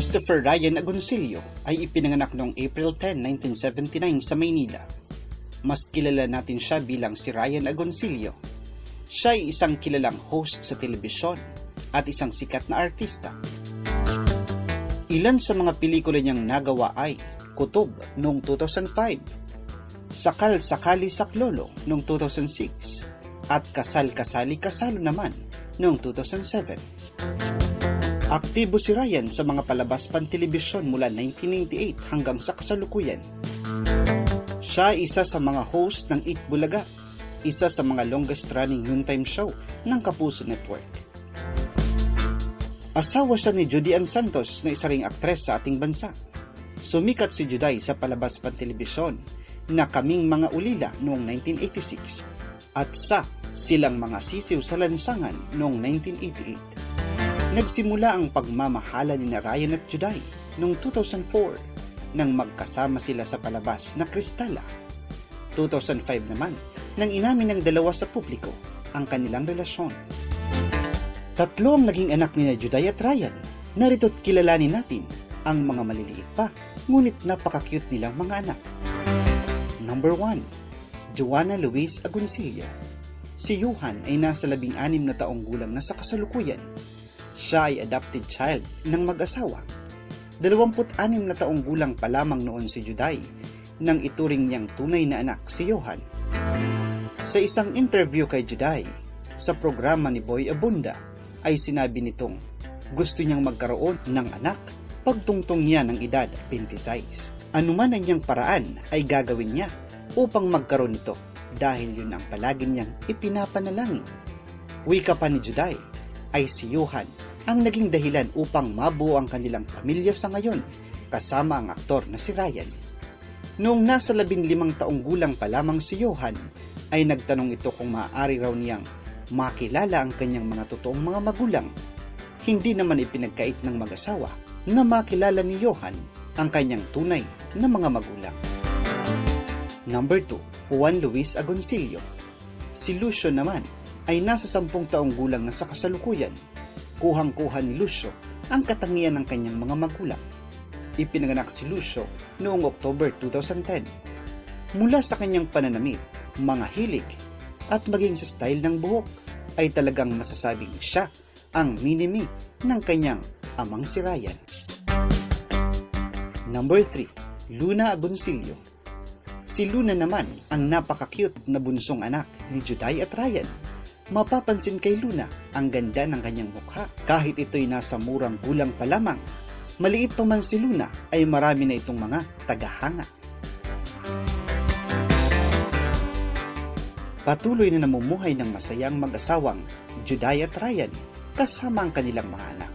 Christopher Ryan Agoncillo ay ipinanganak noong April 10, 1979 sa Maynila. Mas kilala natin siya bilang si Ryan Agoncillo. Siya ay isang kilalang host sa telebisyon at isang sikat na artista. Ilan sa mga pelikula niyang nagawa ay Kutob noong 2005, Sakal Sakali Saklolo noong 2006, at Kasal Kasali Kasalo naman noong 2007. Aktibo si Ryan sa mga palabas pantelebisyon mula 1998 hanggang sa kasalukuyan. Siya isa sa mga host ng Eat Bulaga, isa sa mga longest running noontime show ng Kapuso Network. Asawa siya ni Judy Ann Santos na isa ring aktres sa ating bansa. Sumikat si Juday sa palabas pantelebisyon na Kaming Mga Ulila noong 1986 at sa Silang Mga Sisiw sa Lansangan noong 1988. Nagsimula ang pagmamahala ni na Ryan at Juday noong 2004 nang magkasama sila sa palabas na Kristala. 2005 naman nang inamin ng dalawa sa publiko ang kanilang relasyon. Tatlo ang naging anak ni Juday at Ryan. Narito't kilalanin natin ang mga maliliit pa, ngunit napaka-cute nilang mga anak. Number 1. Joanna Luis Agoncillo Si Johan ay nasa labing anim na taong gulang na sa kasalukuyan. Siya ay adopted child ng mag-asawa. 26 na taong gulang pa lamang noon si Juday nang ituring niyang tunay na anak si Johan. Sa isang interview kay Juday sa programa ni Boy Abunda ay sinabi nitong gusto niyang magkaroon ng anak pagtungtong niya ng edad 26. Anuman ang niyang paraan ay gagawin niya upang magkaroon nito dahil yun ang palagi niyang ipinapanalangin. Wika pa ni Juday ay si Johan ang naging dahilan upang mabuo ang kanilang pamilya sa ngayon kasama ang aktor na si Ryan. Noong nasa labing limang taong gulang pa lamang si Johan ay nagtanong ito kung maaari raw niyang makilala ang kanyang mga totoong mga magulang. Hindi naman ipinagkait ng mag-asawa na makilala ni Johan ang kanyang tunay na mga magulang. Number 2, Juan Luis Agoncillo. Si Lucio naman ay nasa sampung taong gulang na sa kasalukuyan. Kuhang-kuha ni Lucio ang katangian ng kanyang mga magulang. Ipinanganak si Lucio noong October 2010. Mula sa kanyang pananamit, mga hilig, at maging sa style ng buhok, ay talagang masasabing siya ang minimi ng kanyang amang si Ryan. Number 3, Luna Agoncillo. Si Luna naman ang napaka-cute na bunsong anak ni Juday at Ryan mapapansin kay Luna ang ganda ng kanyang mukha kahit ito'y nasa murang gulang pa lamang. Maliit pa man si Luna ay marami na itong mga tagahanga. Patuloy na namumuhay ng masayang mag-asawang Juday at Ryan kasama ang kanilang mga anak.